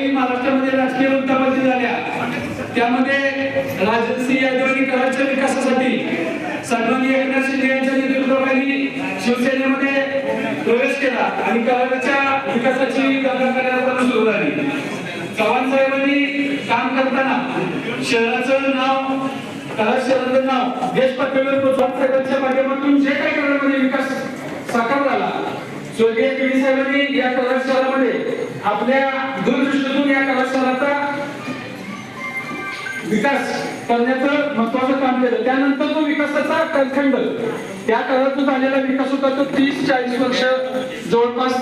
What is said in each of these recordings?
ज्यावेळी महाराष्ट्रामध्ये राजकीय उलटापालटी झाल्या. त्यामध्ये राजन सिंह यादव आणि कराडच्या विकासासाठी सन्माननीय एकनाथ शिंदे यांच्या नेतृत्वाखाली शिवसेनेमध्ये प्रवेश केला आणि कराडच्या विकासाची गंगा करण्याला सुरू झाली. चव्हाण साहेबांनी काम करताना शहराचं नाव कराड शहराचं नाव देश पातळीवर चव्हाण साहेबांच्या माध्यमातून जे काही कराडमध्ये विकास साकार झाला स्वर्गीय केडी साहेबांनी या कराड शहरामध्ये आपल्या दूरदृष्टी विकास करण्याचं महत्वाचं काम केलं. त्यानंतर तो विकासाचा कालखंड त्या काळात जो झालेला विकास होता तो तीस चाळीस वर्ष जवळपास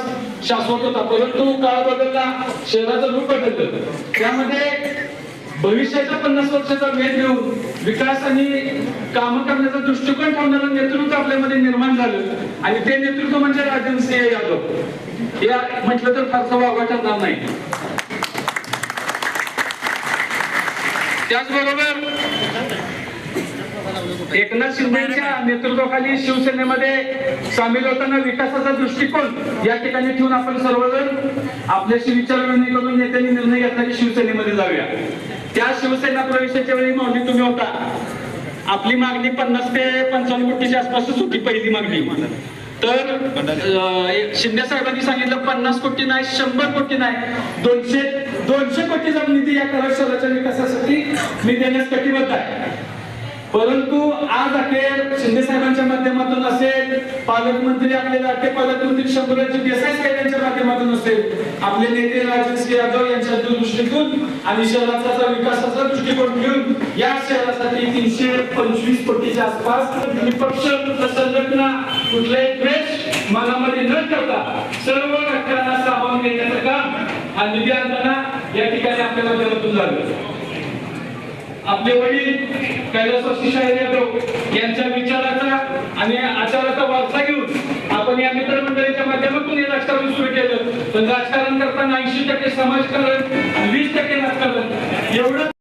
शाश्वत होता. परंतु काळ बदलला शहराचं रूप बदललं. त्यामध्ये भविष्याच्या पन्नास वर्षाचा वेध घेऊन विकास आणि काम करण्याचा दृष्टिकोन ठेवणारं नेतृत्व आपल्यामध्ये निर्माण झालं. आणि ते नेतृत्व म्हणजे राजनसिंह यादव. या म्हटलं तर फारसा वागवा ठरणार नाही. त्याचबरोबर एकनाथ शिंदेच्या नेतृत्वाखाली शिवसेनेमध्ये सामील होताना विकासाचा दृष्टिकोन या ठिकाणी ठेवून आपण सर्वजण आपल्याशी विचारविणी करून नेत्यांनी निर्णय घेतला की शिवसेनेमध्ये जाऊया. त्या शिवसेना प्रवेशाच्या वेळी मागणी तुम्ही होता. आपली मागणी पन्नास ते पंचावन्न कोटीच्या आसपासच होती पहिली मागणी. तर शिंदे साहेबांनी सांगितलं पन्नास कोटी नाही शंभर कोटी नाही दोनशे दोनशे कोटीचा निधी या कराड मी देण्यास कटिबद्ध आहे. परंतु आज अखेर शिंदे साहेबांच्या माध्यमातून असेल पालकमंत्री आपले लाटे पालकमंत्री शंभराजी देसाई साहेब यांच्या माध्यमातून असेल आपले नेते राजेश यादव यांच्या दृष्टीतून आणि शहराचा विकासाचा दृष्टिकोन घेऊन या शहरासाठी तीनशे पंचवीस कोटीच्या आसपास निपक्ष संघटना कुठलाही द्वेष मनामध्ये न ठेवता सर्व घटकांना सामावून घेण्याचं काम हा निधी आणताना या ठिकाणी आपल्या माध्यमातून झालं आपले वडील कैलासवासी शाहीर यादव यांच्या विचाराचा आणि आचाराचा वारसा घेऊन आपण या मित्रमंडळीच्या माध्यमातून हे राजकारण सुरू केलं. पण राजकारण करताना ऐंशी टक्के समाजकारण वीस टक्के राजकारण. एवढं